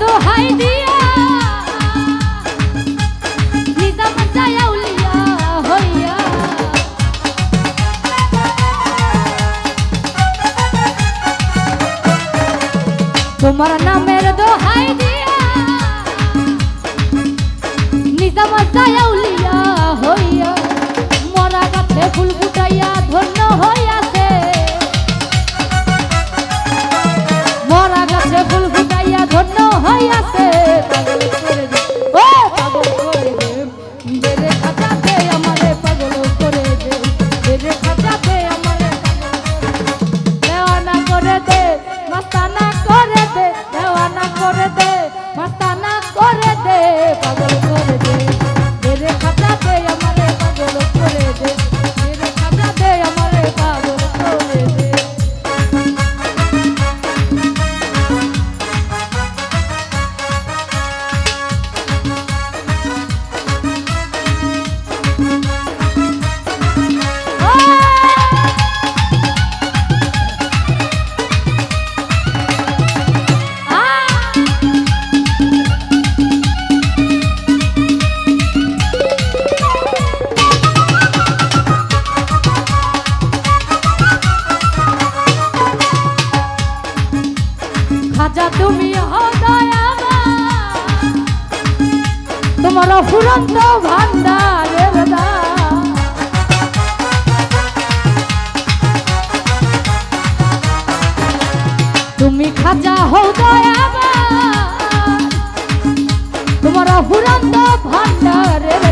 দোহাই দিয়া। নিজাম যায় উলিয়া হইয়া। তোমার নামের দোহাই দিয়া। নিজাম উলিয়া হইয়া। মরা গাছে ফুল ফুটাইয়া ধন্য হইয়া। রাজা তুমি তোমার ফুরন্ত ভান্ডারের তুমি খাজা হও দয়াবা তোমার ফুরন্ত ভান্ডারের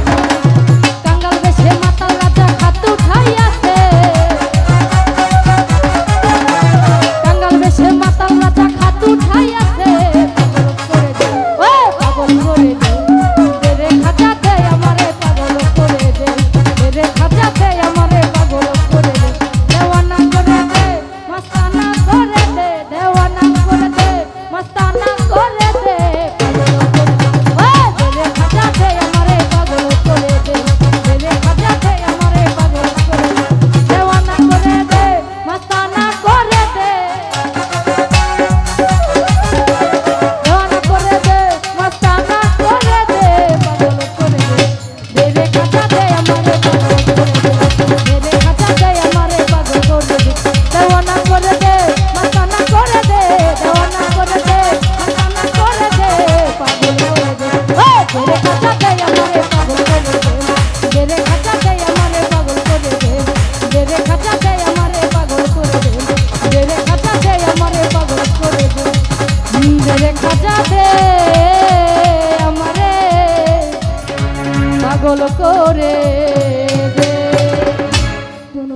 রে খাজা দে আমারে পাগল করে।